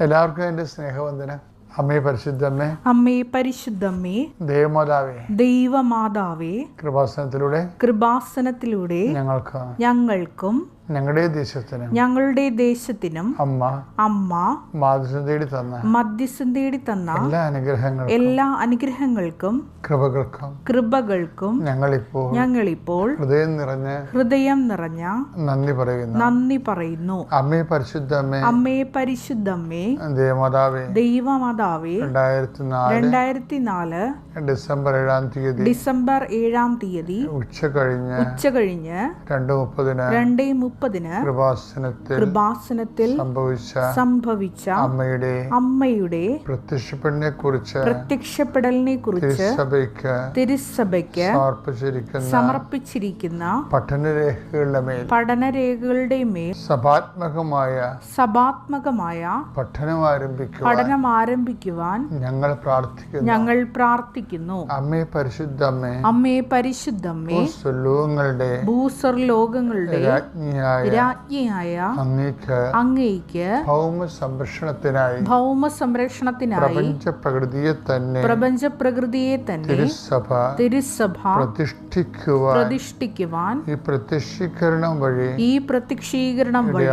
എല്ലാവർക്കും എന്റെ സ്നേഹവന്ദനം. അമ്മേ പരിശുദ്ധമ്മേ. അമ്മേ പരിശുദ്ധമ്മേ. ദേവമാതാവേ. ദൈവമാതാവേ. കൃപാസനത്തിലൂടെ കൃപാസനത്തിലൂടെ ഞങ്ങൾക്ക് ഞങ്ങൾക്കും ഞങ്ങളുടെ ദേശത്തിനും ഞങ്ങളുടെ ദേശത്തിനും അമ്മ അമ്മ മാതൃ തേടി തന്ന മധ്യസ്ഥം തേടി തന്ന എല്ലാ അനുഗ്രഹങ്ങൾക്കും എല്ലാ അനുഗ്രഹങ്ങൾക്കും കൃപകൾക്കും കൃപകൾക്കും ഞങ്ങളിപ്പോൾ ഞങ്ങളിപ്പോൾ ഹൃദയം നിറഞ്ഞ ഹൃദയം നിറഞ്ഞ നന്ദി പറയുന്നു. നന്ദി പറയുന്നു. അമ്മേ പരിശുദ്ധമ്മേ അമ്മേ പരിശുദ്ധമ്മേ ദേവമാതാവേ ദൈവമാതാവേ രണ്ടായിരത്തി നാല് രണ്ടായിരത്തി നാല് ഡിസംബർ ഏഴാം തീയതി ഡിസംബർ ഏഴാം തീയതി ഉച്ച കഴിഞ്ഞ് ഉച്ച കഴിഞ്ഞ് രണ്ട് മുപ്പതിന് രണ്ടേ മുപ്പതിന് കൃപാസനത്തിൽ കൃപാസനത്തിൽ സംഭവിച്ച സംഭവിച്ച അമ്മയുടെ അമ്മയുടെ പ്രത്യക്ഷപ്പെടലിനെ കുറിച്ച് പ്രത്യക്ഷപ്പെടലിനെ കുറിച്ച് തിരുസഭയ്ക്ക് തിരുസഭയ്ക്ക് സമർപ്പിച്ചിരിക്കുന്ന സമർപ്പിച്ചിരിക്കുന്ന പഠനരേഖകളുടെ മേൽ പഠനരേഖകളുടെ മേൽ സഭാത്മകമായ സഭാത്മകമായ പഠനം ആരംഭിക്കുക പഠനം ആരംഭിക്കുവാൻ ഞങ്ങൾ പ്രാർത്ഥിക്കുന്നു. ഞങ്ങൾ പ്രാർത്ഥിക്കുന്നു. അമ്മേ പരിശുദ്ധമ്മേ അമ്മേ പരിശുദ്ധമ്മേ ലോകങ്ങളുടെ ഭൂസർ ലോകങ്ങളുടെ രാജ്ഞിയായ രാജ്ഞിയായ അങ്ങേക്ക് അങ്ങയ്ക്ക് ഭൗമ സംരക്ഷണത്തിനായി ഭൗമ സംരക്ഷണത്തിനായി പ്രപഞ്ച പ്രകൃതിയെ തന്നെ പ്രപഞ്ച പ്രകൃതിയെ തന്നെ തിരുസഭ തിരുസഭ പ്രതിഷ്ഠിക്കുവാൻ പ്രതിഷ്ഠിക്കുവാൻ ഈ പ്രത്യക്ഷീകരണം വഴി ഈ പ്രത്യക്ഷീകരണം വഴി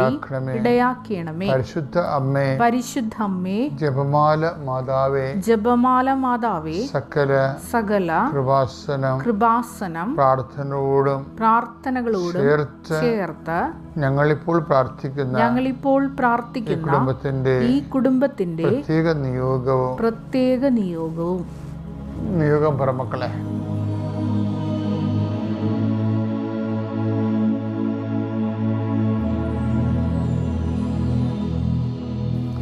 ഇടയാക്കണമേ. പരിശുദ്ധ അമ്മേ പരിശുദ്ധ അമ്മേ ജപമാല മാതാവേ ജപമാല മാതാവേ സകല സകല കൃപാസനം കൃപാസനം പ്രാർത്ഥനയോടും പ്രാർത്ഥനകളോടും ചേർത്ത് ചേർത്ത് ഞങ്ങളിപ്പോൾ പ്രാർത്ഥിക്കുന്ന ഞങ്ങളിപ്പോൾ ഇപ്പോൾ പ്രാർത്ഥിക്കുന്ന കുടുംബത്തിന്റെ ഈ കുടുംബത്തിന്റെ പ്രത്യേക നിയോഗവും പ്രത്യേക നിയോഗവും. നിയോഗം പറ മക്കളെ.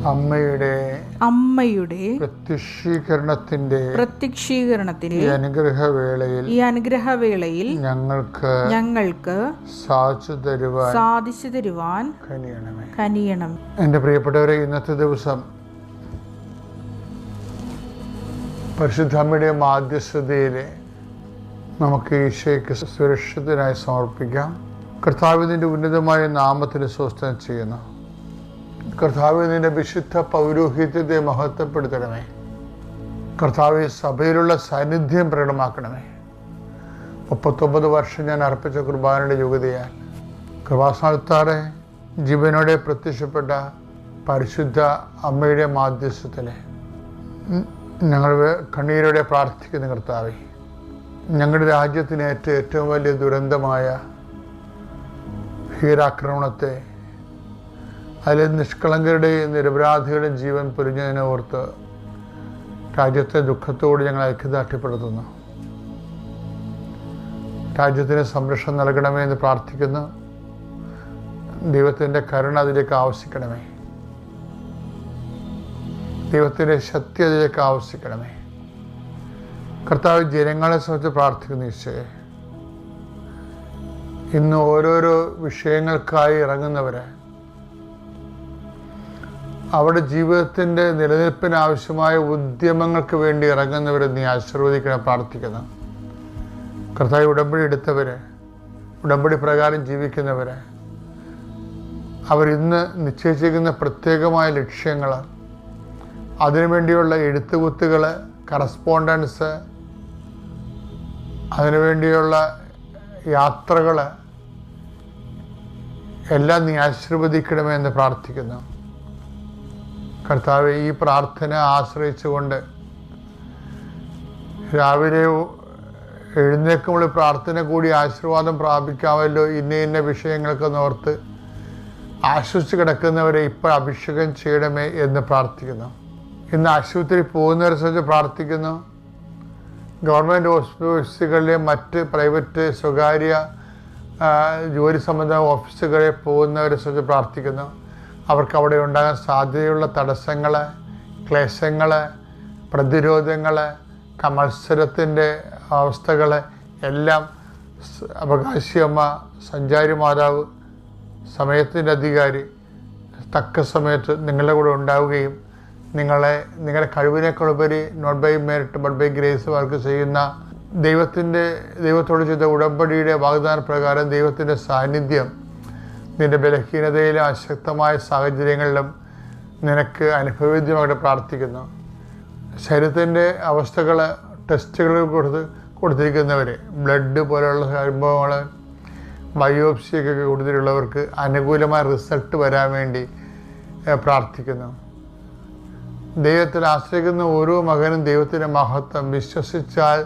അമ്മയുടെ അമ്മയുടെ പ്രത്യക്ഷീകരണത്തിന്റെ പ്രത്യക്ഷീകരണത്തിന്റെ ഈ അനുഗ്രഹവേളയിൽ ഈ അനുഗ്രഹവേളയിൽ ഞങ്ങൾക്ക് ഞങ്ങൾക്ക് സാധിച്ചു തരുവാൻ സാധിച്ചു തരുവാൻ കനിയണമേ. കനിയണം. എന്റെ പ്രിയപ്പെട്ടവരെ ഇന്നത്തെ ദിവസം പരിശുദ്ധമ്മയുടെ മാധ്യസ്ഥതയിലെ നമുക്ക് ഈശോയ്ക്ക് സുരക്ഷിതനായി സമർപ്പിക്കാം. കർത്താവിന്റെ ഉന്നതമായ നാമത്തിന് സ്വസ്ഥം ചെയ്യുന്നു. കർത്താവ് നിന്റെ വിശുദ്ധ പൗരോഹിത്യത്തെ മഹത്വപ്പെടുത്തണമേ. കർത്താവ് സഭയിലുള്ള സാന്നിധ്യം പ്രകടമാക്കണമേ. മുപ്പത്തൊമ്പത് വർഷം ഞാൻ അർപ്പിച്ച കുർബാനയുടെ യോഗ്യതയാൽ കൃപാസ്ഥാനത്താറെ ജീവനോടെ പ്രത്യക്ഷപ്പെട്ട പരിശുദ്ധ അമ്മയുടെ മാധ്യസ്ഥത്തിലെ ഞങ്ങൾ കണ്ണീരോടെ പ്രാർത്ഥിക്കുന്ന കർത്താവെ ഞങ്ങളുടെ രാജ്യത്തിന് ഏറ്റ ഏറ്റവും വലിയ ദുരന്തമായ ഭീരാക്രമണത്തെ അതിൽ നിഷ്കളങ്കരുടെയും നിരപരാധികളുടെയും ജീവൻ പൊരിഞ്ഞതിനെ ഓർത്ത് രാജ്യത്തെ ദുഃഖത്തോട് ഞങ്ങൾ ഐക്യദാർഢ്യപ്പെടുത്തുന്നു. രാജ്യത്തിന് സംരക്ഷണം നൽകണമേ എന്ന് പ്രാർത്ഥിക്കുന്നു. ദൈവത്തിന്റെ കരുണ അതിലേക്ക് ആവശ്യിക്കണമേ. ദൈവത്തിന്റെ ശക്തി അതിലേക്ക് ആവശ്യിക്കണമേ. കർത്താവ് ജനങ്ങളെ സംബന്ധിച്ച് പ്രാർത്ഥിക്കുന്നു ഈശോയെ. ഇന്ന് ഓരോരോ വിഷയങ്ങൾക്കായി ഇറങ്ങുന്നവരെ അവരുടെ ജീവിതത്തിന്റെ നിലനിൽപ്പിന് ആവശ്യമായ ഉദ്യമങ്ങൾക്ക് വേണ്ടി ഇറങ്ങുന്നവരെ നീ ആശീർവദിക്കണം പ്രാർത്ഥിക്കുന്നു കർത്താവ് ഉടമ്പടി എടുത്തവരെ ഉടമ്പടി പ്രകാരം ജീവിക്കുന്നവരെ അവരിന്ന് നിശ്ചയിച്ചിരിക്കുന്ന പ്രത്യേകമായ ലക്ഷ്യങ്ങൾ അതിനുവേണ്ടിയുള്ള എഴുത്തുകുത്തുകൾ കറസ്പോണ്ടൻസ് അതിനുവേണ്ടിയുള്ള യാത്രകൾ എല്ലാം നീ ആശീർവദിക്കണമെന്ന് പ്രാർത്ഥിക്കുന്നു. കർത്താവ് ഈ പ്രാർത്ഥന ആശ്രയിച്ചുകൊണ്ട് രാവിലെ എഴുന്നേക്കുമ്പോൾ പ്രാർത്ഥന കൂടി ആശീർവാദം പ്രാപിക്കാമല്ലോ. ഇന്ന ഇന്ന വിഷയങ്ങൾക്ക് നോർത്ത് ആശ്വസിച്ച് കിടക്കുന്നവരെ ഇപ്പോൾ അഭിഷേകം ചെയ്യണമേ എന്ന് പ്രാർത്ഥിക്കുന്നു. ഇന്ന് ആശുപത്രി പോകുന്നവരെ സംബന്ധിച്ച് പ്രാർത്ഥിക്കുന്നു. ഗവൺമെന്റ് ഓഫീസുകളിലെ മറ്റ് പ്രൈവറ്റ് സ്വകാര്യ ജോലി സംബന്ധ ഓഫീസുകളിൽ പോകുന്നവരെ സംബന്ധിച്ച് പ്രാർത്ഥിക്കുന്നു. അവർക്ക് അവിടെ ഉണ്ടാകാൻ സാധ്യതയുള്ള തടസ്സങ്ങൾ ക്ലേശങ്ങൾ പ്രതിരോധങ്ങൾ മത്സരത്തിന്റെ അവസ്ഥകൾ എല്ലാം അവകാശിയമ്മ സഞ്ചാരി മാതാവ് സമയത്തിന്റെ അധികാരി തക്ക സമയത്ത് നിങ്ങളുടെ കൂടെ ഉണ്ടാവുകയും നിങ്ങളെ നിങ്ങളുടെ കഴിവിനേക്കാളുപരി not by merit but by grace work ചെയ്യുന്ന ദൈവത്തിന്റെ ദൈവത്തോട് ചെയ്ത ഉടമ്പടിയുടെ വാഗ്ദാന പ്രകാരം ദൈവത്തിന്റെ സാന്നിധ്യം നിന്റെ ബലഹീനതയിലും അശക്തമായ സാഹചര്യങ്ങളിലും നിനക്ക് അനുഭവവേദ്യമായിട്ട് പ്രാർത്ഥിക്കുന്നു. ശരീരത്തിന്റെ അവസ്ഥകൾ ടെസ്റ്റുകൾ കൊടുത്ത് കൊടുത്തിരിക്കുന്നവർ ബ്ലഡ് പോലെയുള്ള സംഭവങ്ങൾ ബയോപ്സിയൊക്കെ കൊടുത്തിട്ടുള്ളവർക്ക് അനുകൂലമായ റിസൾട്ട് വരാൻ വേണ്ടി പ്രാർത്ഥിക്കുന്നു. ദൈവത്തിൽ ആശ്രയിക്കുന്ന ഓരോ മകനും ദൈവത്തിന്റെ മഹത്വം വിശ്വസിച്ചാൽ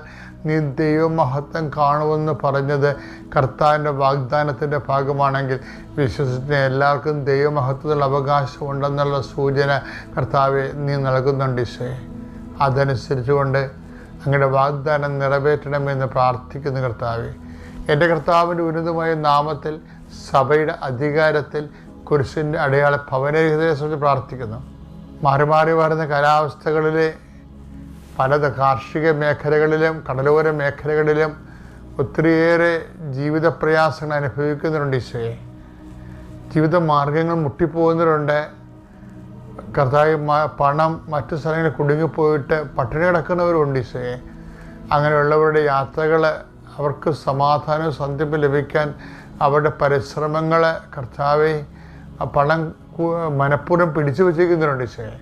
നീ ദൈവമഹത്വം കാണുമെന്ന് പറഞ്ഞത് കർത്താവിന്റെ വാഗ്ദാനത്തിന്റെ ഭാഗമാണെങ്കിൽ വിശ്വസിച്ച എല്ലാവർക്കും ദൈവമഹത്വത്തിലുള്ള അവകാശം ഉണ്ടെന്നുള്ള സൂചന കർത്താവെ നീ നൽകുന്നുണ്ട് ഈശോയെ അതനുസരിച്ചുകൊണ്ട് അങ്ങയുടെ വാഗ്ദാനം നിറവേറ്റണമെന്ന് പ്രാർത്ഥിക്കുന്നു കർത്താവെ. എന്റെ കർത്താവിന്റെ ഉന്നതമായ നാമത്തിൽ സഭയുടെ അധികാരത്തിൽ കുരിശിന്റെ അടയാള ഭവനരഹിതയെ സംബന്ധിച്ച് പ്രാർത്ഥിക്കുന്നു. മാറി മാറി വരുന്ന കാലാവസ്ഥകളിലെ പല കാർഷിക മേഖലകളിലും കടലോര മേഖലകളിലും ഒത്തിരിയേറെ ജീവിത പ്രയാസങ്ങൾ അനുഭവിക്കുന്നുണ്ട് ഈശോയെ. ജീവിത മാർഗങ്ങൾ മുട്ടിപ്പോകുന്നവരുണ്ട് കർത്താവ് പണം മറ്റു സ്ഥലങ്ങളിൽ കുടുങ്ങിപ്പോയിട്ട് പട്ടിണി കിടക്കുന്നവരുണ്ട് ഈശോയെ. അങ്ങനെയുള്ളവരുടെ യാത്രകൾ അവർക്ക് സമാധാനവും സന്ധ്യം ലഭിക്കാൻ അവരുടെ പരിശ്രമങ്ങൾ കർത്താവെ പണം മനഃപൂർവം പിടിച്ചു വച്ചിരിക്കുന്നവരുണ്ട് ഈശോയെ.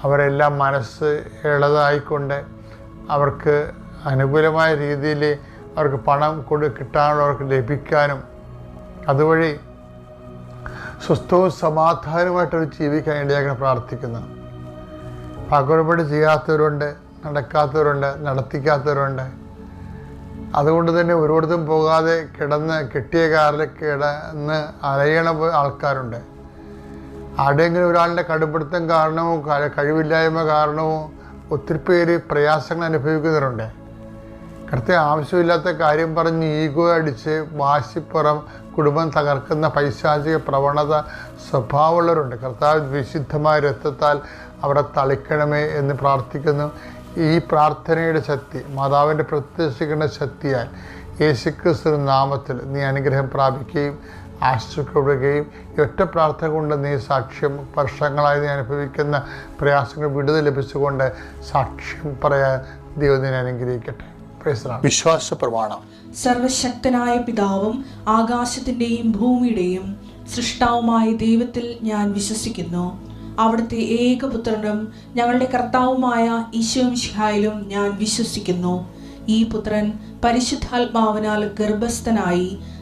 അവരെല്ലാം മനസ്സ് ഇളതായിക്കൊണ്ട് അവർക്ക് അനുകൂലമായ രീതിയിൽ അവർക്ക് പണം കൊടു കിട്ടാനുള്ള അവർക്ക് ലഭിക്കാനും അതുവഴി സ്വസ്ഥവും സമാധാനവുമായിട്ട് അവർ ജീവിക്കാൻ ഇടയാക്കാൻ പ്രാർത്ഥിക്കുന്നു. പകർപടി ചെയ്യാത്തവരുണ്ട് നടക്കാത്തവരുണ്ട് നടത്തിക്കാത്തവരുണ്ട്. അതുകൊണ്ട് തന്നെ ഒരിടത്തും പോകാതെ കിടന്ന് കെട്ടിയ കാറിൽ കിടന്ന് അലയണ ആൾക്കാരുണ്ട്. ആരുടെയെങ്കിലും ഒരാളുടെ കടുപ്പിടുത്തം കാരണമോ കഴിവില്ലായ്മ കാരണമോ ഒത്തിരി പേര് പ്രയാസങ്ങൾ അനുഭവിക്കുന്നവരുണ്ട് കൃത്യ ആവശ്യമില്ലാത്ത കാര്യം പറഞ്ഞ് ഈഗോ അടിച്ച് വാശിപ്പുറം കുടുംബം തകർക്കുന്ന പൈശാചിക പ്രവണത സ്വഭാവമുള്ളവരുണ്ട്. കർത്താവ് വിശുദ്ധമായ രക്തത്താൽ അവിടെ തളിക്കണമേ എന്ന് പ്രാർത്ഥിക്കുന്നു. ഈ പ്രാർത്ഥനയുടെ ശക്തി മാതാവിന്റെ പ്രത്യക്ഷിക്കുന്ന ശക്തിയാൽ യേശുക്രിസ്തു നാമത്തിൽ നീ അനുഗ്രഹം പ്രാപിക്കുകയും ആശ്രയിക്കപ്പെടുകയും ഈ ഒറ്റ പ്രാർത്ഥന കൊണ്ട് നീ സാക്ഷ്യം വർഷങ്ങളായി നീ അനുഭവിക്കുന്ന പ്രയാസങ്ങൾ വിടുതൽ ലഭിച്ചുകൊണ്ട് സാക്ഷ്യം പറയാൻ ദൈവം നിന്നെ അനുഗ്രഹിക്കട്ടെ. വിശ്വാസ പ്രമാണം. സർവശക്തനായ പിതാവും ആകാശത്തിന്റെയും ഭൂമിയുടെയും സൃഷ്ടാവുമായ ദൈവത്തിൽ ഞാൻ വിശ്വസിക്കുന്നു. അവിടുത്തെ ഏകപുത്രനും ഞങ്ങളുടെ കർത്താവുമായ ഈശോമിഷിഹായിലും ഞാൻ വിശ്വസിക്കുന്നു. ഈ പുത്രൻ പരിശുദ്ധാത്മാവിനാൽ ഗർഭസ്ഥനായി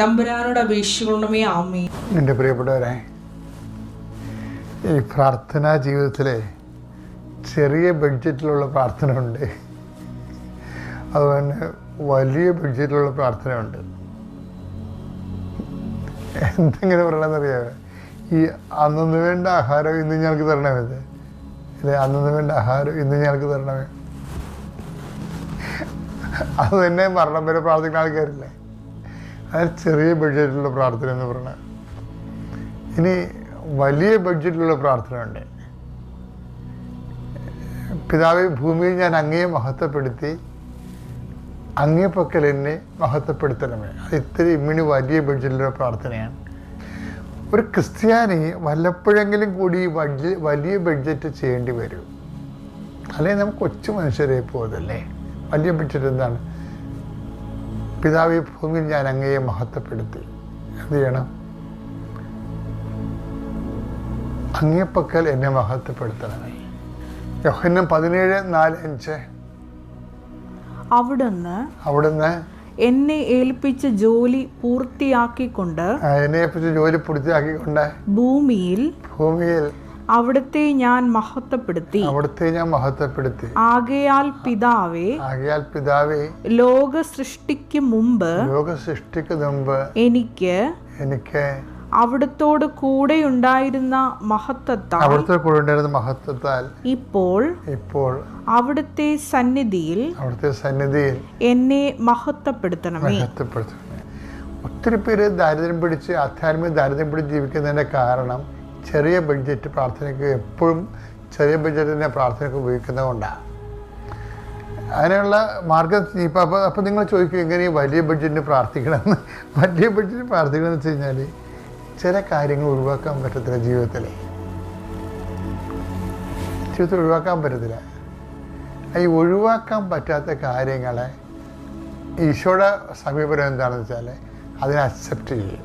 തമ്പുരാനോട് അപേക്ഷിക്കണമേ ആമേ എന്റെ പ്രിയപ്പെട്ടവരെ ഈ പ്രാർത്ഥനാ ജീവിതത്തിലെ ചെറിയ ബഡ്ജറ്റിലുള്ള പ്രാർത്ഥന ഉണ്ട് അതുപോലെ വലിയ ബഡ്ജറ്റിലുള്ള പ്രാർത്ഥന പ്രാർത്ഥനയുണ്ട്. എന്തെങ്കിലും പറയണമെന്നറിയാമോ ഈ അന്നു വേണ്ട ആഹാരം ഇന്ന് ഞങ്ങൾക്ക് തരണമേ അല്ലെ? അന്നു വേണ്ട ആഹാരം ഇന്ന് ഞങ്ങൾക്ക് തരണമേ? അത് തന്നെ മരണം വരെ പ്രാർത്ഥിക്കുന്ന ആൾക്കാരില്ലേ? അത് ചെറിയ ബഡ്ജറ്റിലുള്ള പ്രാർത്ഥന എന്ന് പറഞ്ഞാൽ ഇനി വലിയ ബഡ്ജറ്റിലുള്ള പ്രാർത്ഥനയുണ്ട് പിതാവ് ഭൂമിയിൽ ഞാൻ അങ്ങയെ മഹത്വപ്പെടുത്തി അങ്ങേ പക്കൽ എന്നെ മഹത്വപ്പെടുത്തണമേ. അത് ഇത്തിരി ഇമ്മിണി വലിയ ബഡ്ജറ്റിലുള്ള പ്രാർത്ഥനയാണ്. ഒരു ക്രിസ്ത്യാനി വല്ലപ്പോഴെങ്കിലും കൂടി വലിയ വലിയ ബഡ്ജറ്റ് ചെയ്യേണ്ടി വരും. അല്ലെങ്കിൽ നമുക്ക് കൊച്ചു മനുഷ്യരെ പോകുന്നതല്ലേ വലിയ ബഡ്ജറ്റ് എന്താണ്? പിതാവ് ഭൂമിയിൽ ഞാൻ അങ്ങയെ മഹത്വപ്പെടുത്തി. എന്ത് ചെയ്യണം? അങ്ങേപ്പക്കൽ എന്നെ മഹത്വപ്പെടുത്തണമേ. യോഹന്നം പതിനേഴ് നാല് അഞ്ച്. അവിടുന്ന് അവിടുന്ന് എന്നെ ഏൽപ്പിച്ച ജോലി പൂർത്തിയാക്കിക്കൊണ്ട് എന്നെ ഏൽപ്പിച്ച ജോലി പൂർത്തിയാക്കിക്കൊണ്ട് ഭൂമിയിൽ ഭൂമിയിൽ അവിടുത്തെ ഞാൻ മഹത്വപ്പെടുത്തി. അവിടുത്തെ ഞാൻ മഹത്വപ്പെടുത്തി. ആകയാൽ പിതാവേ ആകയാൽ പിതാവേ ലോക സൃഷ്ടിക്ക് മുമ്പ് ലോക സൃഷ്ടിക്ക് മുമ്പ് എനിക്ക് എനിക്ക് അവിടത്തോട് കൂടെ ഉണ്ടായിരുന്ന മഹത്വത്താൽ അവിടുത്തെ കൂടെ ഉണ്ടായിരുന്ന മഹത്വത്താൽ ഇപ്പോൾ ഇപ്പോൾ അവിടുത്തെ സന്നിധിയിൽ അവിടുത്തെ സന്നിധിയിൽ എന്നെ മഹത്വപ്പെടുത്തണമേ. മഹത്വപ്പെടുത്തണമേ. ഒത്തിരി പേര് ദാരിദ്ര്യം പിടിച്ച് ആധ്യാത്മിക ദാരിദ്ര്യം പിടിച്ച് ജീവിക്കുന്നതിന്റെ കാരണം ചെറിയ ബഡ്ജറ്റ് പ്രാർത്ഥനയ്ക്ക് എപ്പോഴും ചെറിയ ബഡ്ജറ്റിന്റെ പ്രാർത്ഥനയ്ക്ക് ഉപയോഗിക്കുന്നത് കൊണ്ടാണ്. അതിനുള്ള മാർഗം ഇപ്പം അപ്പോൾ അപ്പോൾ നിങ്ങൾ ചോദിക്കും എങ്ങനെ വലിയ ബഡ്ജറ്റിന് പ്രാർത്ഥിക്കണമെന്ന്. വലിയ ബഡ്ജറ്റിന് പ്രാർത്ഥിക്കണമെന്ന് വെച്ച് കഴിഞ്ഞാൽ ചില കാര്യങ്ങൾ ഒഴിവാക്കാൻ പറ്റത്തില്ല ജീവിതത്തിൽ ജീവിതത്തിൽ ഒഴിവാക്കാൻ പറ്റത്തില്ല. ഈ ഒഴിവാക്കാൻ പറ്റാത്ത കാര്യങ്ങളെ ഈശോയുടെ സമീപനം എന്താണെന്ന് വെച്ചാൽ അതിനെ അക്സെപ്റ്റ് ചെയ്യും.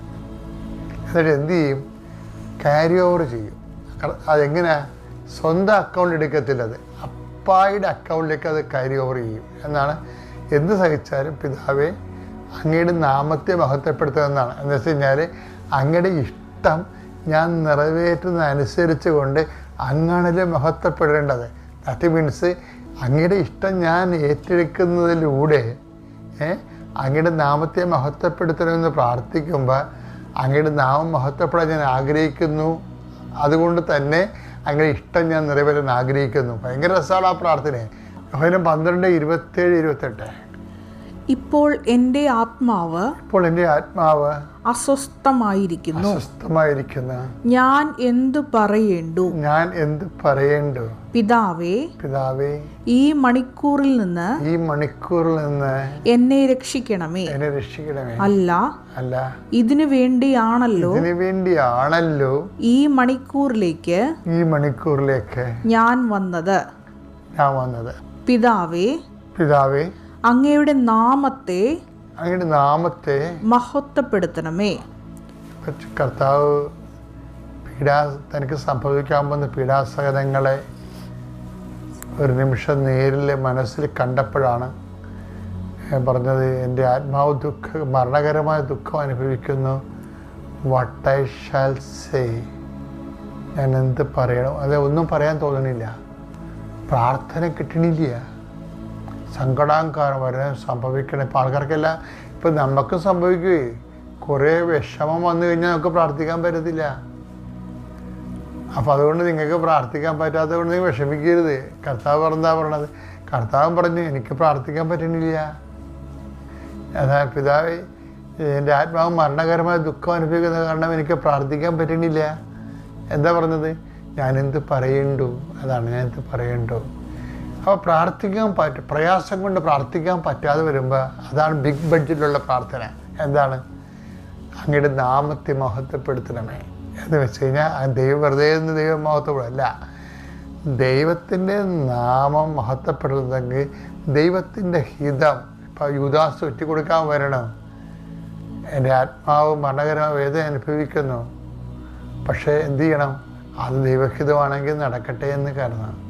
എന്നിട്ട് എന്ത് ചെയ്യും? ക്യാരി ഓവർ ചെയ്യും. അതെങ്ങനെയാ അതെങ്ങനെ? സ്വന്തം അക്കൗണ്ട് എടുക്കത്തില്ല അത്. അപ്പായുടെ അക്കൗണ്ടിലേക്ക് അത് ക്യാരി ഓവർ ചെയ്യും. എന്നാണ് എന്ത് സഹിച്ചാലും പിതാവെ അങ്ങയുടെ നാമത്തെ മഹത്വപ്പെടുത്തുന്നതാണ് എന്ന് വെച്ച് കഴിഞ്ഞാൽ അങ്ങയുടെ ഇഷ്ടം ഞാൻ നിറവേറ്റുന്നതനുസരിച്ച് കൊണ്ട് അങ്ങാണല്ലേ മഹത്വപ്പെടേണ്ടത്. ദാറ്റ് മീൻസ് അങ്ങയുടെ ഇഷ്ടം ഞാൻ ഏറ്റെടുക്കുന്നതിലൂടെ അങ്ങയുടെ നാമത്തെ മഹത്വപ്പെടുത്തണമെന്ന് പ്രാർത്ഥിക്കുമ്പോൾ അങ്ങയുടെ നാമം മഹത്വപ്പെടാൻ ഞാൻ ആഗ്രഹിക്കുന്നു. അതുകൊണ്ട് തന്നെ അങ്ങയുടെ ഇഷ്ടം ഞാൻ നിറവേറ്റാൻ ആഗ്രഹിക്കുന്നു. ഭയങ്കര രസമാണ് ആ പ്രാർത്ഥന. യോഹനം പന്ത്രണ്ട് ഇരുപത്തേഴ് ഇരുപത്തെട്ട്. ഇപ്പോൾ എന്റെ ആത്മാവ് ഇപ്പോൾ എന്റെ ആത്മാവ് അസ്വസ്ഥമായിരിക്കുന്നു. അസ്വസ്ഥമായിരിക്കുന്നു. ഞാൻ എന്ത് പറയേണ്ടു? ഞാൻ എന്ത് പറയേണ്ടു? പിതാവേ പിതാവേ ഈ മണിക്കൂറിൽ നിന്ന് ഈ മണിക്കൂറിൽ നിന്ന് എന്നെ രക്ഷിക്കണമേ. എന്നെ രക്ഷിക്കണമേ. അല്ല അല്ല. ഇതിനു വേണ്ടിയാണല്ലോ ഇതിനു വേണ്ടിയാണല്ലോ ഈ മണിക്കൂറിലേക്ക് ഈ മണിക്കൂറിലേക്ക് ഞാൻ വന്നത്. ഞാൻ വന്നത്. പിതാവേ പിതാവേ അങ്ങയുടെ നാമത്തെ അങ്ങയുടെ നാമത്തെ മഹത്വപ്പെടുത്തണമേ. കർത്താവ് പീഡാ തനിക്ക് സംഭവിക്കാൻ പോകുന്ന പീഡാസഹനങ്ങളെ ഒരു നിമിഷം നേരിൽ മനസ്സിൽ കണ്ടപ്പോഴാണ് പറഞ്ഞത് എന്റെ ആത്മാവ് ദുഃഖ മരണകരമായ ദുഃഖം അനുഭവിക്കുന്നു. വട്ട് ഐ ഷാൽ സേ ഞാൻ എന്ത് പറയണം? അത് ഒന്നും പറയാൻ തോന്നണില്ല. പ്രാർത്ഥന കിട്ടണില്ല. സങ്കടാങ്കാരം വരെ സംഭവിക്കണം. ഇപ്പം ആൾക്കാർക്കല്ല ഇപ്പം നമുക്ക് സംഭവിക്കുകയേ കുറേ വിഷമം വന്നു കഴിഞ്ഞാൽ നമുക്ക് പ്രാർത്ഥിക്കാൻ പറ്റത്തില്ല. അപ്പോൾ അതുകൊണ്ട് നിങ്ങൾക്ക് പ്രാർത്ഥിക്കാൻ പറ്റാത്തത് കൊണ്ട് നിങ്ങൾ വിഷമിക്കരുത്. കർത്താവ് പറഞ്ഞാ പറഞ്ഞത് കർത്താവ് പറഞ്ഞു എനിക്ക് പ്രാർത്ഥിക്കാൻ പറ്റണില്ല. അതാ പിതാവ് എന്റെ ആത്മാവ് മരണകരമായ ദുഃഖം അനുഭവിക്കുന്ന കാരണം എനിക്ക് പ്രാർത്ഥിക്കാൻ പറ്റണില്ല. എന്താ പറഞ്ഞത്? ഞാനെന്ത് പറയണ്ടു? അതാണ് ഞാനെന്ത് പറയണ്ടു? അപ്പോൾ പ്രാർത്ഥിക്കാൻ പറ്റും പ്രയാസം കൊണ്ട് പ്രാർത്ഥിക്കാൻ പറ്റാതെ വരുമ്പോൾ അതാണ് ബിഗ് ബഡ്ജറ്റിലുള്ള പ്രാർത്ഥന. എന്താണ്? അങ്ങയുടെ നാമത്തെ മഹത്വപ്പെടുത്തണമേ എന്ന് വെച്ച് കഴിഞ്ഞാൽ ദൈവ വെറുതെ ദൈവം മഹത്വപ്പെടല്ല ദൈവത്തിന്റെ നാമം മഹത്വപ്പെടുന്നതെങ്കിൽ ദൈവത്തിന്റെ ഹിതം ഇപ്പോൾ യുദാസ് ഒറ്റിക്കൊടുക്കാൻ വരണം. എന്റെ ആത്മാവ് മരണകരമായ വേദന അനുഭവിക്കുന്നു. പക്ഷേ എന്തു ചെയ്യണം? അത് ദൈവഹിതമാണെങ്കിൽ നടക്കട്ടെ എന്ന് കരുതണം.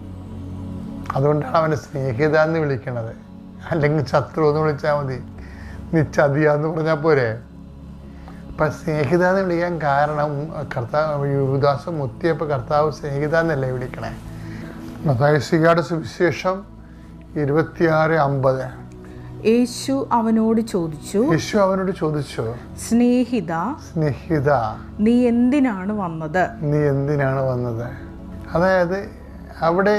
അതുകൊണ്ടാണ് അവനെ സ്നേഹിത എന്ന് വിളിക്കണത്. അല്ലെങ്കിൽ ശത്രു എന്ന് വിളിച്ചാൽ മതി. നീ ചതിയാന്ന് പറഞ്ഞാൽ പോരെ. അപ്പം സ്നേഹിത എന്ന് വിളിക്കാൻ കാരണം കർത്താവ് യുവദാസം മുത്തിയപ്പോൾ കർത്താവ് സ്നേഹിത എന്നല്ലേ വിളിക്കണേ മതായസികയുടെ സുവിശേഷം ഇരുപത്തിയാറ് അമ്പത്. യേശു അവനോട് ചോദിച്ചു യേശു അവനോട് ചോദിച്ചു സ്നേഹിത സ്നേഹിത നീ എന്തിനാണ് വന്നത്? നീ എന്തിനാണ് വന്നത്? അതായത് അവിടെ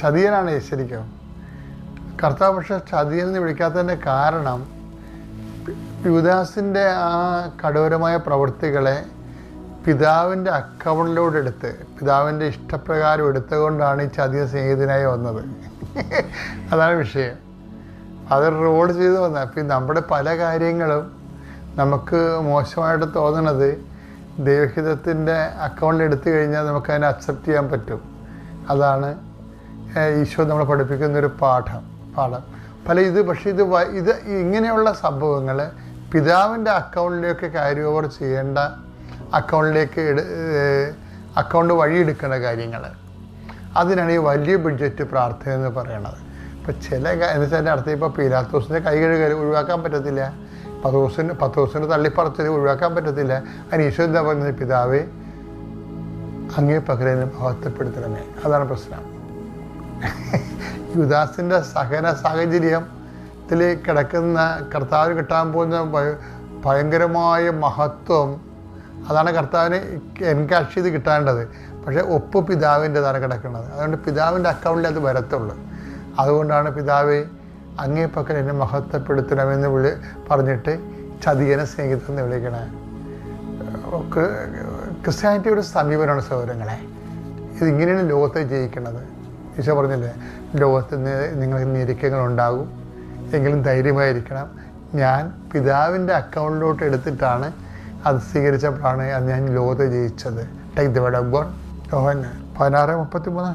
ചതിയനാണ് ശരിക്കും. കർത്താവ് പക്ഷെ ചതിയൻ എന്ന് വിളിക്കാത്തതിന്റെ കാരണം യുദാസിന്റെ ആ കഠോരമായ പ്രവൃത്തികളെ പിതാവിന്റെ അക്കൗണ്ടിലൂടെ എടുത്ത് പിതാവിന്റെ ഇഷ്ടപ്രകാരം എടുത്തുകൊണ്ടാണ് ഈ ചതിയ സ്നേഹിതനായി വന്നത്. അതാണ് വിഷയം. അത് റോഡ് ചെയ്ത് വന്ന അപ്പം നമ്മുടെ പല കാര്യങ്ങളും നമുക്ക് മോശമായിട്ട് തോന്നണത് ദൈവഹിതത്തിന്റെ അക്കൗണ്ടിൽ എടുത്തു കഴിഞ്ഞാൽ നമുക്കതിനെ അക്സെപ്റ്റ് ചെയ്യാൻ പറ്റും. അതാണ് ഈശോ നമ്മളെ പഠിപ്പിക്കുന്ന ഒരു പാഠം പാഠം. പല ഇത് പക്ഷേ ഇത് ഇത് ഇങ്ങനെയുള്ള സംഭവങ്ങൾ പിതാവിന്റെ അക്കൗണ്ടിലേക്ക് ക്യാരി ഓവർ ചെയ്യേണ്ട അക്കൗണ്ടിലേക്ക് അക്കൗണ്ട് വഴി എടുക്കേണ്ട കാര്യങ്ങൾ. അതിനാണ് ഈ വലിയ ബഡ്ജറ്റ് പ്രാർത്ഥന എന്ന് പറയണത്. ഇപ്പം ചില എന്ന് വെച്ചാൽ അടുത്ത ഇപ്പോൾ പീലാത്തോസിന്റെ കൈ കഴുകൽ ഒഴിവാക്കാൻ പറ്റത്തില്ല. പത്തോസിന് പത്തോസിന് തള്ളിപ്പറച്ചത് ഒഴിവാക്കാൻ പറ്റത്തില്ല. അതിന് ഈശോ എന്താ പറയുന്നത്? പിതാവേ അങ്ങേ പകരം മഹത്വപ്പെടുത്തണമേ. അതാണ് പ്രശ്നം. യുദാസിന്റെ സഹന സാഹചര്യത്തിൽ കിടക്കുന്ന കർത്താവ് കിട്ടാൻ പോകുന്ന ഭയ- ഭയങ്കരമായ മഹത്വം അതാണ് കർത്താവിന് എൻകാഷ് ചെയ്ത് കിട്ടേണ്ടത്. പക്ഷേ ഒപ്പ് പിതാവിന്റെതാണ് കിടക്കുന്നത്. അതുകൊണ്ട് പിതാവിന്റെ അക്കൗണ്ടിൽ അത് വരത്തുള്ളൂ. അതുകൊണ്ടാണ് പിതാവെ അങ്ങേ പക്കൽ എന്നെ മഹത്വപ്പെടുത്തണമെന്ന് വിളി പറഞ്ഞിട്ട് ചതിയനെ സ്നേഹിതെന്ന് വിളിക്കണേ. ക്രിസ്ത്യാനിറ്റിയുടെ സമീപനമാണ് സൗകര്യങ്ങളെ. ഇതിങ്ങനെയാണ് ലോകത്തെ ജയിക്കുന്നത് ഈശോ പറഞ്ഞില്ലേ ലോകത്ത് നിങ്ങൾക്ക് ഞെരുക്കങ്ങളുണ്ടാകും. എങ്കിലും ധൈര്യമായിരിക്കണം. ഞാൻ പിതാവിന്റെ അക്കൗണ്ടിലോട്ട് എടുത്തിട്ടാണ് അത് സ്വീകരിച്ചപ്പോഴാണ് അത് ഞാൻ ലോകത്തെ ജയിച്ചത്. Take the word of God Yohan പതിനാറ് മുപ്പത്തി മൂന്ന്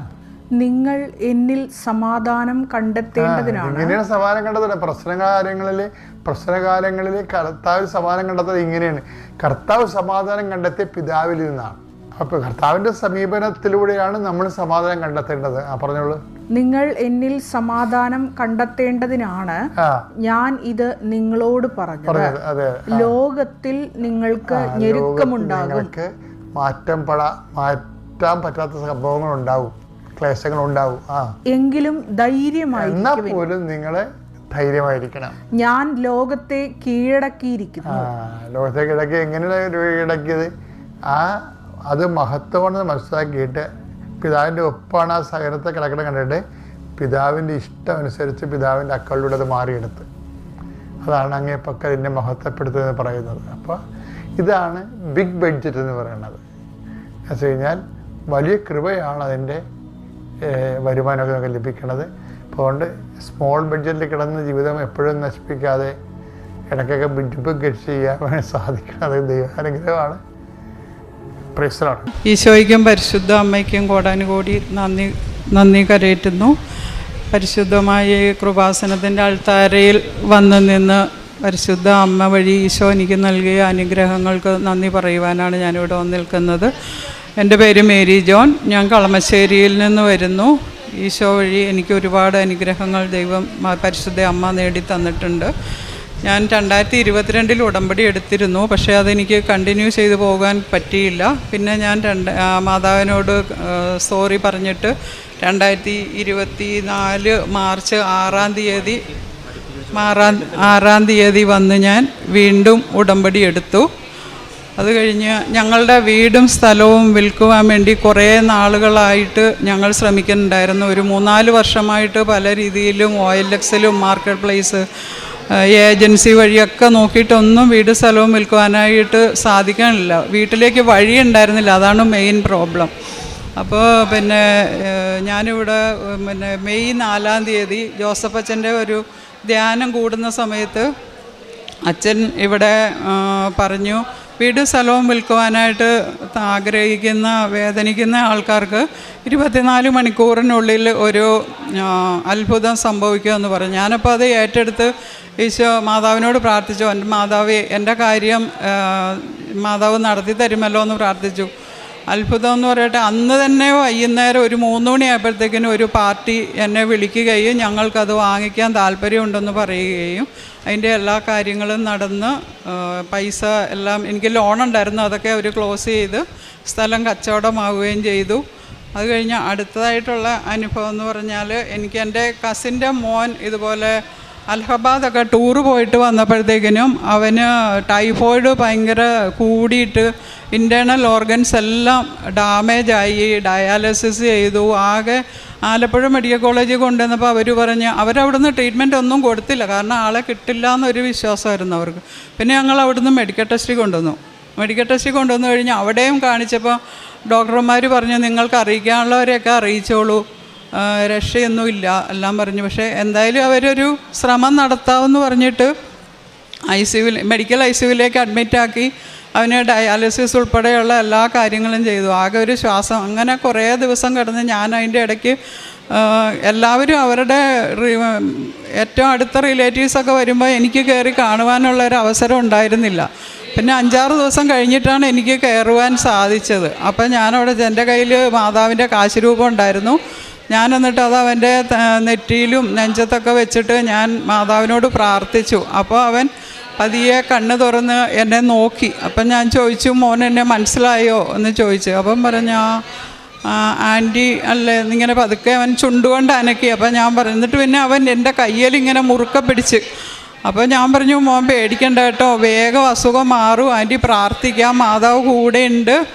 നിങ്ങൾ എന്നിൽ സമാധാനം കണ്ടെത്തേണ്ടതിനാണ്. ഇങ്ങനെയാണ് സമാധാനം കണ്ടെത്തുന്നത്. പ്രശ്നകാലങ്ങളിൽ പ്രശ്നകാലങ്ങളിൽ കർത്താവ് സമാധാനം കണ്ടെത്തത് ഇങ്ങനെയാണ്. കർത്താവ് സമാധാനം കണ്ടെത്തിയ പിതാവിൽ നിന്നാണ്. അപ്പോൾ കർത്താവിന്റെ സമീപനത്തിലൂടെയാണ് നമ്മൾ സമാധാനം കണ്ടെത്തേണ്ടത്. ആ പറഞ്ഞോളൂ. നിങ്ങൾ എന്നിൽ സമാധാനം കണ്ടെത്തേണ്ടതിനാണ് ഞാൻ ഇത് നിങ്ങളോട് പറഞ്ഞത്. ലോകത്തിൽ നിങ്ങൾക്ക് ഞെരുക്കമുണ്ടാകും. മാറ്റം പട മാറ്റാൻ പറ്റാത്ത സംഭവങ്ങൾ ഉണ്ടാവും ക്ലേശങ്ങൾ ഉണ്ടാവും ആ. എങ്കിലും ധൈര്യമായി എന്നാൽ പോലും നിങ്ങൾ ധൈര്യമായിരിക്കണം. ഞാൻ ലോകത്തെ കീഴടക്കിയിരിക്കുന്നു. ലോകത്തെ കീഴടക്കി എങ്ങനെയാണ് കീഴടക്കിയത് ആ അത് മഹത്വമാണെന്ന് മനസ്സിലാക്കിയിട്ട് പിതാവിന്റെ ഒപ്പാണ് ആ സഹനത്തെ കിടക്കണം കണ്ടിട്ട് പിതാവിന്റെ ഇഷ്ടം അനുസരിച്ച് പിതാവിന്റെ അക്കളിലൂടെ അത് മാറിയെടുത്ത്. അതാണ് അങ്ങേ പക്കൽ എന്നെ മഹത്വപ്പെടുത്തുന്നത് പറയുന്നത്. അപ്പോൾ ഇതാണ് ബിഗ് ബഡ്ജറ്റ് എന്ന് പറയുന്നത്. എന്ന് വെച്ച് കഴിഞ്ഞാൽ വലിയ കൃപയാണ് അതിന്റെ വരുമാനമൊക്കെ നമുക്ക് ലഭിക്കുന്നത് അപ്പോൾ അതുകൊണ്ട് സ്മോൾ ബഡ്ജറ്റിൽ കിടന്ന് ജീവിതം എപ്പോഴും നശിപ്പിക്കാതെ ഇടയ്ക്കൊക്കെ ബിഗ് ബഡ്ജറ്റ് ചെയ്യാൻ സാധിക്കുന്നത് ദൈവാനുഗ്രഹമാണ്. ഈശോയ്ക്കും പരിശുദ്ധ അമ്മയ്ക്കും കോടാനുകൂടി നന്ദി നന്ദി കരയറ്റുന്നു. പരിശുദ്ധമായ കൃപാസനത്തിന്റെ അൾത്താരയിൽ വന്ന് നിന്ന് പരിശുദ്ധ അമ്മ വഴി ഈശോ എനിക്ക് നൽകിയ അനുഗ്രഹങ്ങൾക്ക് നന്ദി പറയുവാനാണ് ഞാനിവിടെ വന്ന് നിൽക്കുന്നത് എന്റെ പേര് മേരി ജോൺ. ഞാൻ കളമശ്ശേരിയിൽ നിന്ന് വരുന്നു. ഈശോ വഴി എനിക്ക് ഒരുപാട് അനുഗ്രഹങ്ങൾ ദൈവം പരിശുദ്ധ അമ്മ നേടി തന്നിട്ടുണ്ട് ഞാൻ രണ്ടായിരത്തി ഇരുപത്തിരണ്ടിൽ ഉടമ്പടി എടുത്തിരുന്നു. പക്ഷേ അതെനിക്ക് കണ്ടിന്യൂ ചെയ്തു പോകാൻ പറ്റിയില്ല. പിന്നെ ഞാൻ രണ്ട് മാതാവിനോട് സോറി പറഞ്ഞിട്ട് രണ്ടായിരത്തി ഇരുപത്തി നാല് മാർച്ച് ആറാം തീയതി ആറാം ആറാം തീയതി വന്ന് ഞാൻ വീണ്ടും ഉടമ്പടി എടുത്തു. അത് കഴിഞ്ഞ് ഞങ്ങളുടെ വീടും സ്ഥലവും വിൽക്കുവാൻ വേണ്ടി കുറേ നാളുകളായിട്ട് ഞങ്ങൾ ശ്രമിക്കുന്നുണ്ടായിരുന്നു. ഒരു മൂന്നാൽ വർഷമായിട്ട് പല രീതിയിലും ഓയിൽ എക്സിലും മാർക്കറ്റ് പ്ലേസ് ഏജൻസി വഴിയൊക്കെ നോക്കിയിട്ടൊന്നും വീട് സ്ഥലവും വിൽക്കുവാനായിട്ട് സാധിക്കാനില്ല. വീട്ടിലേക്ക് വഴി ഉണ്ടായിരുന്നില്ല. അതാണ് മെയിൻ പ്രോബ്ലം അപ്പോൾ പിന്നെ ഞാനിവിടെ പിന്നെ മെയ് നാലാം തീയതി ജോസഫ് അച്ഛന്റെ ഒരു ധ്യാനം കൂടുന്ന സമയത്ത് അച്ഛൻ ഇവിടെ പറഞ്ഞു വീട് സ്ഥലവും വിൽക്കുവാനായിട്ട് ആഗ്രഹിക്കുന്ന വേദനിക്കുന്ന ആൾക്കാർക്ക് ഇരുപത്തിനാല് മണിക്കൂറിനുള്ളിൽ ഒരു അത്ഭുതം സംഭവിക്കുമെന്ന് പറഞ്ഞു. ഞാനപ്പോൾ അത് ഏറ്റെടുത്ത് ഈശോ മാതാവിനോട് പ്രാർത്ഥിച്ചു. എന്റെ മാതാവ് എന്റെ കാര്യം മാതാവ് നടത്തി തരുമല്ലോ എന്ന് പ്രാർത്ഥിച്ചു. അത്ഭുതം എന്ന് പറയട്ടെ അന്ന് തന്നെ വൈകുന്നേരം ഒരു മൂന്ന് മണിയായപ്പോഴത്തേക്കിനും ഒരു പാർട്ടി എന്നെ വിളിക്കുകയും ഞങ്ങൾക്കത് വാങ്ങിക്കാൻ താല്പര്യമുണ്ടെന്ന് പറയുകയും അതിന്റെ എല്ലാ കാര്യങ്ങളും നടന്ന് പൈസ എല്ലാം എനിക്ക് ലോൺ ഉണ്ടായിരുന്നു. അതൊക്കെ അവർ ക്ലോസ് ചെയ്ത് സ്ഥലം കച്ചവടമാവുകയും ചെയ്തു. അത് കഴിഞ്ഞ് അടുത്തതായിട്ടുള്ള അനുഭവം എന്ന് പറഞ്ഞാൽ എനിക്ക് എന്റെ കസിന്റെ മോൻ ഇതുപോലെ അലഹബാദൊക്കെ ടൂറ് പോയിട്ട് വന്നപ്പോഴത്തേക്കിനും അവന് ടൈഫോയിഡ് ഭയങ്കര കൂടിയിട്ട് ഇന്റേർണൽ ഓർഗൻസ് എല്ലാം ഡാമേജ് ആയി ഡയാലിസിസ് ചെയ്തു. ആകെ ആലപ്പുഴ മെഡിക്കൽ കോളേജിൽ കൊണ്ടുവന്നപ്പോൾ അവർ പറഞ്ഞ് അവരവിടുന്ന് ട്രീറ്റ്മെന്റ് ഒന്നും കൊടുത്തില്ല. കാരണം ആളെ കിട്ടില്ല എന്നൊരു വിശ്വാസമായിരുന്നു അവർക്ക്. പിന്നെ ഞങ്ങൾ അവിടുന്ന് മെഡിക്കൽ ടെസ്റ്റിൽ കൊണ്ടുവന്നു. മെഡിക്കൽ ടെസ്റ്റിൽ കൊണ്ടുവന്നു കഴിഞ്ഞ് അവിടെയും കാണിച്ചപ്പോൾ ഡോക്ടർമാർ പറഞ്ഞു നിങ്ങൾക്ക് അറിയിക്കാനുള്ളവരെയൊക്കെ അറിയിച്ചോളൂ. രക്ഷയൊന്നുമില്ല എല്ലാം പറഞ്ഞു. പക്ഷേ എന്തായാലും അവരൊരു ശ്രമം നടത്താമെന്ന് പറഞ്ഞിട്ട് ഐ സിയുവിൽ മെഡിക്കൽ ഐ സിയുവിലേക്ക് അഡ്മിറ്റാക്കി അവന് ഡയാലിസിസ് ഉൾപ്പെടെയുള്ള എല്ലാ കാര്യങ്ങളും ചെയ്തു. ആകെ ഒരു ശ്വാസം അങ്ങനെ കുറേ ദിവസം കിടന്ന് ഞാൻ അതിന്റെ ഇടയ്ക്ക് എല്ലാവരും അവരുടെ ഏറ്റവും അടുത്ത റിലേറ്റീവ്സൊക്കെ വരുമ്പോൾ എനിക്ക് കയറി കാണുവാനുള്ള ഒരു അവസരം ഉണ്ടായിരുന്നില്ല. പിന്നെ അഞ്ചാറ് ദിവസം കഴിഞ്ഞിട്ടാണ് എനിക്ക് കയറുവാൻ സാധിച്ചത്. അപ്പം ഞാനവിടെ എന്റെ കയ്യിൽ മാതാവിന്റെ കാശ് രൂപം ഉണ്ടായിരുന്നു. ഞാൻ എന്നിട്ട് അത് അവന്റെ നെറ്റിയിലും നെഞ്ചത്തൊക്കെ വെച്ചിട്ട് ഞാൻ മാതാവിനോട് പ്രാർത്ഥിച്ചു. അപ്പോൾ അവൻ പതിയെ കണ്ണ് തുറന്ന് എന്നെ നോക്കി. അപ്പം ഞാൻ ചോദിച്ചു മോൻ എന്നെ മനസ്സിലായോ? എന്ന് ചോദിച്ചു. അപ്പം പറഞ്ഞ "ആ, ആ, ആന്റി അല്ലേ? ഇങ്ങനെ പതുക്കെ അവൻ ചുണ്ടുകൊണ്ട് അനക്കി. അപ്പം ഞാൻ പറഞ്ഞു എന്നിട്ട് പിന്നെ അവൻ എന്റെ കയ്യിൽ ഇങ്ങനെ മുറുക്ക പിടിച്ച്. അപ്പോൾ ഞാൻ പറഞ്ഞു മോൻ പേടിക്കണ്ട കേട്ടോ വേഗം അസുഖം മാറും. ആന്റി പ്രാർത്ഥിക്കാം മാതാവ് കൂടെയുണ്ട്.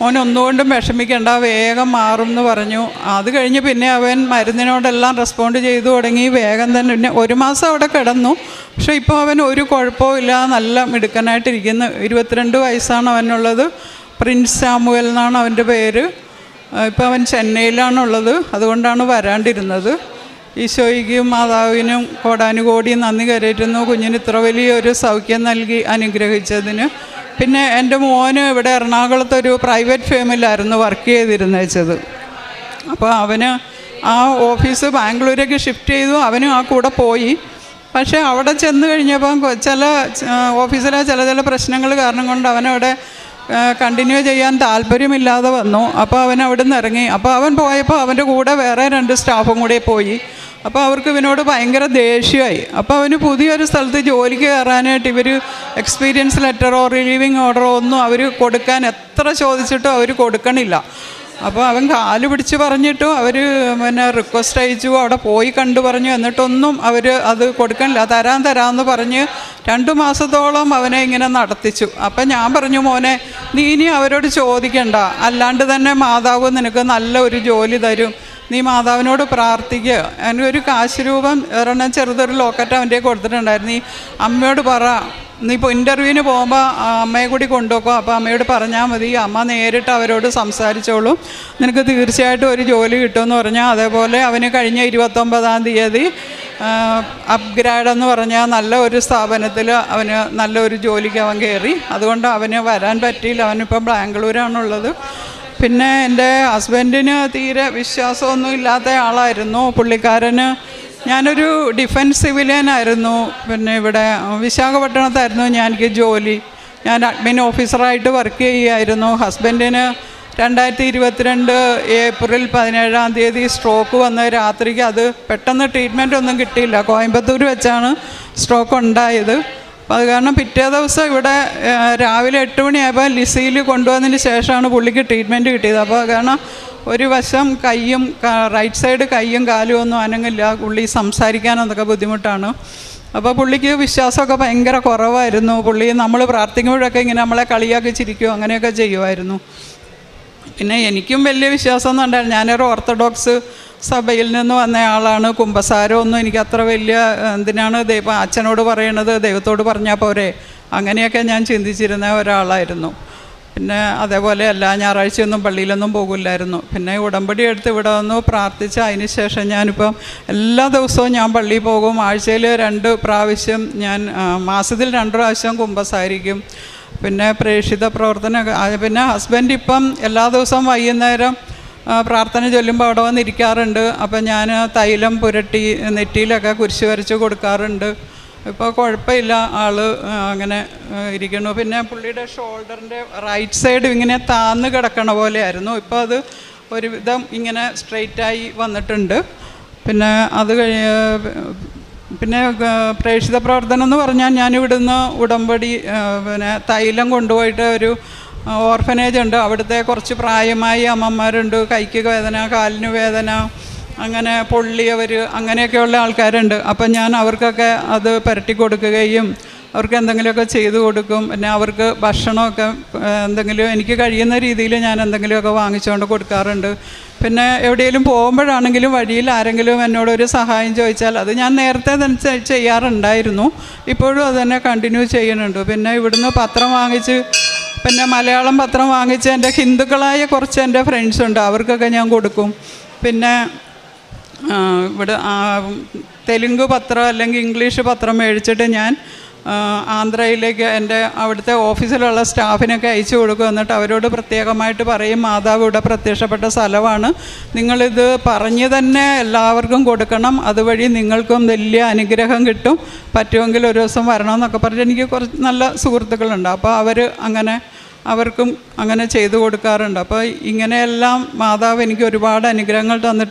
മോൻ ഒന്നുകൊണ്ടും വിഷമിക്കണ്ട വേഗം മാറും എന്ന് പറഞ്ഞു. അത് കഴിഞ്ഞ് പിന്നെ അവൻ മരുന്നിനോടെല്ലാം റെസ്പോണ്ട് ചെയ്തു തുടങ്ങി. വേഗം തന്നെ പിന്നെ ഒരു മാസം അവിടെ കിടന്നു. പക്ഷേ ഇപ്പോൾ അവൻ ഒരു കുഴപ്പവും ഇല്ല നല്ല മിടുക്കനായിട്ടിരിക്കുന്നു. ഇരുപത്തിരണ്ട് വയസ്സാണ് അവനുള്ളത്. പ്രിൻസ് സാമുവൽ എന്നാണ് അവന്റെ പേര്. ഇപ്പോൾ അവൻ ചെന്നൈയിലാണുള്ളത്. അതുകൊണ്ടാണ് വരാണ്ടിരുന്നത്. ഈശോയ്ക്കും മാതാവിനും കോടാനുകോടി നന്ദി കരയറ്റുന്നു കുഞ്ഞിന് ഇത്ര വലിയൊരു സൗഖ്യം നൽകി അനുഗ്രഹിച്ചതിന്. പിന്നെ എന്റെ മോന് ഇവിടെ എറണാകുളത്തൊരു പ്രൈവറ്റ് ഫേമിലായിരുന്നു വർക്ക് ചെയ്തിരുന്നേച്ചത്. അപ്പോൾ അവന് ആ ഓഫീസ് ബാംഗ്ലൂരേക്ക് ഷിഫ്റ്റ് ചെയ്തു. അവനും ആ കൂടെ പോയി. പക്ഷേ അവിടെ ചെന്ന് കഴിഞ്ഞപ്പം ചില ഓഫീസിലെ ചില ചില പ്രശ്നങ്ങൾ കാരണം കൊണ്ട് അവനവിടെ കണ്ടിന്യൂ ചെയ്യാൻ താല്പര്യമില്ലാതെ വന്നു. അപ്പോൾ അവൻ അവിടെ നിന്ന് ഇറങ്ങി. അപ്പോൾ അവൻ പോയപ്പോൾ അവന്റെ കൂടെ വേറെ രണ്ട് സ്റ്റാഫും കൂടെ പോയി. അപ്പോൾ അവർക്ക് ഇവനോട് ഭയങ്കര ദേഷ്യമായി. അപ്പോൾ അവന് പുതിയൊരു സ്ഥലത്ത് ജോലിക്ക് കയറാനായിട്ട് ഇവർ എക്സ്പീരിയൻസ് ലെറ്ററോ റിലീവിങ് ഓർഡറോ ഒന്നും അവർ കൊടുക്കാൻ എത്ര ചോദിച്ചിട്ടും അവർ കൊടുക്കണില്ല. അപ്പോൾ അവൻ കാൽ പിടിച്ച് പറഞ്ഞിട്ടും അവർ പിന്നെ റിക്വസ്റ്റ് അയച്ചു അവിടെ പോയി കണ്ടു പറഞ്ഞു. എന്നിട്ടൊന്നും അവർ അത് കൊടുക്കണില്ല. തരാൻ തരാമെന്ന് പറഞ്ഞ് രണ്ട് മാസത്തോളം അവനെ ഇങ്ങനെ നടത്തിച്ചു. അപ്പം ഞാൻ പറഞ്ഞു മോനെ നീ ഇനി അവരോട് ചോദിക്കണ്ട. അല്ലാണ്ട് തന്നെ മാതാവ് നിനക്ക് നല്ല ഒരു ജോലി തരും. നീ മാതാവിനോട് പ്രാർത്ഥിക്കുക അതിന് ഒരു കാശ് രൂപം ഒരെണ്ണം ചെറുതൊരു ലോക്കറ്റ് അവന്റെ കൊടുത്തിട്ടുണ്ടായിരുന്നു. നീ അമ്മയോട് പറ. നീ ഇപ്പോൾ ഇന്റർവ്യൂവിന് പോകുമ്പോൾ അമ്മയെ കൂടി കൊണ്ടുപോക്കോ. അപ്പോൾ അമ്മയോട് പറഞ്ഞാൽ മതി. അമ്മ നേരിട്ട് അവരോട് സംസാരിച്ചോളും. നിനക്ക് തീർച്ചയായിട്ടും ഒരു ജോലി കിട്ടുമെന്ന് പറഞ്ഞാൽ അതേപോലെ അവന് കഴിഞ്ഞ ഇരുപത്തൊമ്പതാം തീയതി അപ്ഗ്രേഡ് എന്ന് പറഞ്ഞാൽ നല്ല ഒരു സ്ഥാപനത്തിൽ അവന് നല്ലൊരു ജോലിക്ക് അവൻ കയറി. അതുകൊണ്ട് അവന് വരാൻ പറ്റിയില്ല. അവനിപ്പം ബാംഗ്ലൂരാണുള്ളത്. പിന്നെ എന്റെ ഹസ്ബൻഡിന് തീരെ വിശ്വാസമൊന്നും ഇല്ലാത്ത ആളായിരുന്നു. പുള്ളിക്കാരന് ഞാനൊരു ഡിഫൻസ് സിവിലിയനായിരുന്നു പിന്നെ ഇവിടെ വിശാഖപട്ടണത്തായിരുന്നു ഞാൻ എനിക്ക് ജോലി. ഞാൻ അഡ്മിൻ ഓഫീസറായിട്ട് വർക്ക് ചെയ്യുമായിരുന്നു ഹസ്ബൻഡിന് രണ്ടായിരത്തി ഇരുപത്തിരണ്ട് ഏപ്രിൽ പതിനേഴാം തീയതി സ്ട്രോക്ക് വന്ന രാത്രിക്ക് അത് പെട്ടെന്ന് ട്രീറ്റ്മെന്റ് ഒന്നും കിട്ടിയില്ല. കോയമ്പത്തൂർ വെച്ചാണ് സ്ട്രോക്ക് ഉണ്ടായത്. അപ്പോൾ അത് കാരണം പിറ്റേ ദിവസം ഇവിടെ രാവിലെ എട്ട് മണിയായപ്പോൾ ലിസിയിൽ കൊണ്ടുവന്നതിന് ശേഷമാണ് പുള്ളിക്ക് ട്രീറ്റ്മെന്റ് കിട്ടിയത്. അപ്പോൾ കാരണം ഒരു വശം കൈയും റൈറ്റ് സൈഡ് കൈയും കാലും ഒന്നും അനങ്ങില്ല. പുള്ളി സംസാരിക്കാനൊക്കെ ബുദ്ധിമുട്ടാണ്. അപ്പോൾ പുള്ളിക്ക് വിശ്വാസമൊക്കെ ഭയങ്കര കുറവായിരുന്നു. പുള്ളി നമ്മൾ പ്രാർത്ഥിക്കുമ്പോഴൊക്കെ ഇങ്ങനെ നമ്മളെ കളിയാക്കി ചിരിക്കുകയോ അങ്ങനെയൊക്കെ ചെയ്യുമായിരുന്നു. പിന്നെ എനിക്കും വലിയ വിശ്വാസമൊന്നും ഉണ്ടായിരുന്നു ഞാനൊരു ഓർത്തഡോക്സ് സഭയിൽ നിന്ന് വന്ന ആളാണ്. കുമ്പസാരമൊന്നും എനിക്ക് അത്ര വലിയ എന്തിനാണ് ദൈവം അച്ഛനോട് പറയണത് ദൈവത്തോട് പറഞ്ഞാൽ പോരെ. അങ്ങനെയൊക്കെ ഞാൻ ചിന്തിച്ചിരുന്ന ഒരാളായിരുന്നു. പിന്നെ അതേപോലെ എല്ലാ ഞായറാഴ്ചയൊന്നും പള്ളിയിലൊന്നും പോകില്ലായിരുന്നു. പിന്നെ ഉടമ്പടി എടുത്ത് ഇവിടെ വന്നു പ്രാർത്ഥിച്ച അതിന് ശേഷം ഞാനിപ്പം എല്ലാ ദിവസവും ഞാൻ പള്ളിയിൽ പോകും. ആഴ്ചയിൽ രണ്ട് പ്രാവശ്യം ഞാൻ മാസത്തിൽ രണ്ട് പ്രാവശ്യം കുമ്പസാരിക്കും. പിന്നെ പ്രേക്ഷിത പ്രവർത്തന പിന്നെ ഹസ്ബൻഡ് ഇപ്പം എല്ലാ ദിവസവും വൈകുന്നേരം പ്രാർത്ഥന ചൊല്ലുമ്പോൾ അവിടെ വന്നിരിക്കാറുണ്ട്. അപ്പം ഞാൻ തൈലം പുരട്ടി നെറ്റിയിലൊക്കെ കുരിശ് വരച്ച് കൊടുക്കാറുണ്ട്. ഇപ്പോൾ കുഴപ്പമില്ല. ആൾ അങ്ങനെ ഇരിക്കുന്നു. പിന്നെ പുള്ളിയുടെ ഷോൾഡറിന്റെ റൈറ്റ് സൈഡ് ഇങ്ങനെ താന്ന് കിടക്കണ പോലെയായിരുന്നു. ഇപ്പോൾ അത് ഒരുവിധം ഇങ്ങനെ സ്ട്രെയിറ്റായി വന്നിട്ടുണ്ട്. പിന്നെ അത് കഴിഞ്ഞ് പിന്നെ പ്രേക്ഷിത പ്രവർത്തനം എന്ന് പറഞ്ഞാൽ ഞാൻ ഇവിടുന്ന് ഉടമ്പടി പിന്നെ തൈലം കൊണ്ടുപോയിട്ട് ഒരു ഓർഫനേജ് ഉണ്ട്. അവിടുത്തെ കുറച്ച് പ്രായമായ അമ്മമാരുണ്ട്. കൈക്ക് വേദന കാലിന് വേദന അങ്ങനെ പൊള്ളിയവർ അങ്ങനെയൊക്കെയുള്ള ആൾക്കാരുണ്ട്. അപ്പം ഞാൻ അവർക്കൊക്കെ അത് പുരട്ടി കൊടുക്കുകയും അവർക്ക് എന്തെങ്കിലുമൊക്കെ ചെയ്തു കൊടുക്കും. പിന്നെ അവർക്ക് ഭക്ഷണമൊക്കെ എന്തെങ്കിലും എനിക്ക് കഴിയുന്ന രീതിയിൽ ഞാൻ എന്തെങ്കിലുമൊക്കെ വാങ്ങിച്ചുകൊണ്ട് കൊടുക്കാറുണ്ട്. പിന്നെ എവിടെയെങ്കിലും പോകുമ്പോഴാണെങ്കിലും വഴിയിൽ ആരെങ്കിലും എന്നോട് ഒരു സഹായം ചോദിച്ചാൽ അത് ഞാൻ നേരത്തെ തന്നെ ചെയ്യാറുണ്ടായിരുന്നു. ഇപ്പോഴും അത് തന്നെ കണ്ടിന്യൂ ചെയ്യുന്നുണ്ട്. പിന്നെ ഇവിടുന്ന് പത്രം വാങ്ങിച്ച് പിന്നെ മലയാളം പത്രം വാങ്ങിച്ച എന്റെ ഹിന്ദുക്കളായ കുറച്ച് എന്റെ ഫ്രണ്ട്സ് ഉണ്ട്. അവർക്കൊക്കെ ഞാൻ കൊടുക്കും. പിന്നെ ഇവിടെ തെലുങ്ക് പത്രം അല്ലെങ്കിൽ ഇംഗ്ലീഷ് പത്രം മേടിച്ചിട്ട് ഞാൻ ആന്ധ്രയിലേക്ക് എന്റെ അവിടുത്തെ ഓഫീസിലുള്ള സ്റ്റാഫിനൊക്കെ അയച്ചു കൊടുക്കും. എന്നിട്ട് അവരോട് പ്രത്യേകമായിട്ട് പറയും മാതാവ് ഇവിടെ പ്രത്യക്ഷപ്പെട്ട സ്ഥലമാണ്. നിങ്ങളിത് പറഞ്ഞ് തന്നെ എല്ലാവർക്കും കൊടുക്കണം. അതുവഴി നിങ്ങൾക്കും വലിയ അനുഗ്രഹം കിട്ടും. പറ്റുമെങ്കിൽ ഒരു ദിവസം വരണമെന്നൊക്കെ പറഞ്ഞ് എനിക്ക് കുറച്ച് നല്ല സുഹൃത്തുക്കളുണ്ട്. അപ്പോൾ അവർ അങ്ങനെ അവർക്കും അങ്ങനെ ചെയ്തു കൊടുക്കാറുണ്ട്. അപ്പോൾ ഇങ്ങനെയെല്ലാം മാതാവ് എനിക്ക് ഒരുപാട് അനുഗ്രഹങ്ങൾ തന്നിട്ടുണ്ട്.